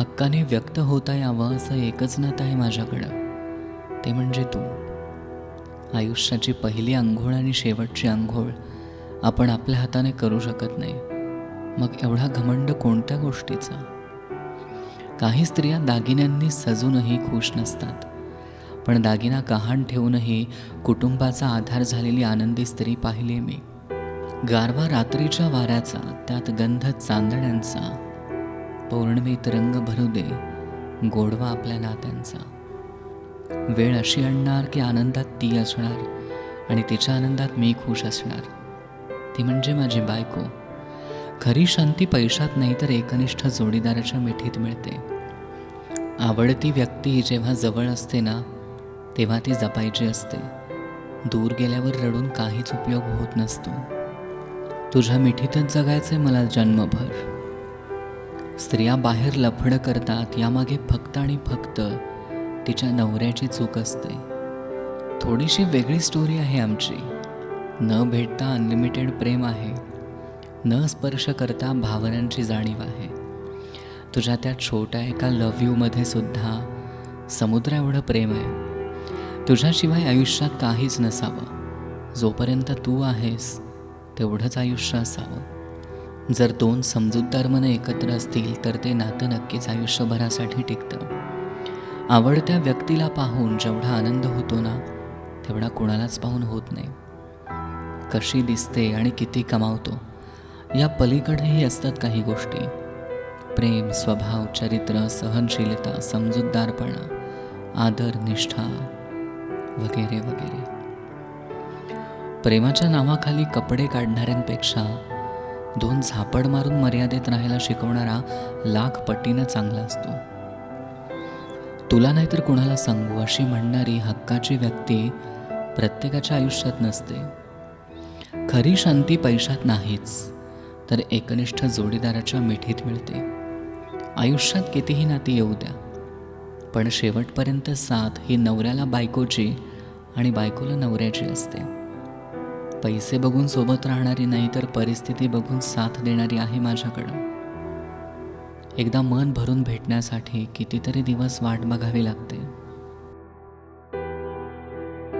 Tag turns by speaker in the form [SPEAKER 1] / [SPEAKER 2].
[SPEAKER 1] हक्काने व्यक्त होता यावं असं एकच नातं आहे माझ्याकडं. ते म्हणजे तू. आयुष्याची पहिली आंघोळ आणि शेवटची आंघोळ आपण आपल्या हाताने करू शकत नाही. मग एवढा घमंड कोणत्या गोष्टीचा? काही स्त्रिया दागिन्यांनी सजूनही खुश नसतात. पण दागिना गहाण ठेवूनही कुटुंबाचा आधार झालेली आनंदी स्त्री पाहिली मी. गारवा रात्रीच्या वाऱ्याचा त्यात गंध चांदण्यांचा पौर्णिमेत रंग भरू दे गोडवा आपल्या नात्यांचा. वेळ अशी आणणार की आनंदात ती असणार आणि तिच्या आनंदात मी खुश असणार. ती म्हणजे माझी बायको. खरी शांती पैशात नाही तर एकनिष्ठ जोडीदाराच्या मिठीत मिळते. आवडती व्यक्ती जेव्हा जवळ असते ना तेव्हा ती जपायची असते. दूर गेल्यावर रडून काहीच उपयोग होत नसतो. तुझ्या मिठीतच जगायचे मला जन्मभर. स्त्रिया बाहेर लफडं करतात यामागे फक्त आणि फक्त तिच्या नवऱ्याची चूक असते. थोडीशी वेगळी स्टोरी आहे आमची. न भेटता अनलिमिटेड प्रेम आहे. न स्पर्श करता भावनांची जाणीव आहे. तुझ्या त्या छोट्या एका लव्ह यूमध्ये सुद्धा समुद्र एवढं प्रेम आहे. तुझ्याशिवाय आयुष्यात काहीच नसावं. जोपर्यंत तू आहेस तेवढंच आयुष्य असावं. जर दोन समजूतदार मनं एकत्र असतील तर ते नातं नक्कीच आयुष्यभरासाठी टिकतं. आवडत्या व्यक्तीला पाहून जेवढा आनंद होतो ना तेवढा कोणालाच पाहून होत नाही. कशी दिसते आणि किती कमावतो या पलीकडेही असतात काही गोष्टी. प्रेम स्वभाव चरित्र सहनशीलता समजूतदारपणा आदर निष्ठा वगैरे वगैरे. प्रेमाच्या नावाखाली कपडे काढणाऱ्यांपेक्षा दोन झापड मारून मर्यादेत राहायला शिकवणारा लाख पटीनं चांगला असतो. तुला नाहीतर कुणाला सांगू अशी म्हणणारी हक्काची व्यक्ती प्रत्येकाच्या आयुष्यात नसते. खरी शांती पैशात नाहीच तर एकनिष्ठ जोडीदाराच्या मिठीत मिळते. आयुष्यात कितीही नाती येऊ द्या पण शेवटपर्यंत साथ ही नवऱ्याला बायकोची आणि बायकोला नवऱ्याची असते. पैसे बघून सोबत राहणारी नाही तर परिस्थिती बघून साथ देणारी आहे माझ्याकडं. एकदा मन भरून भेटण्यासाठी कितीतरी दिवस वाट बघावी लागते.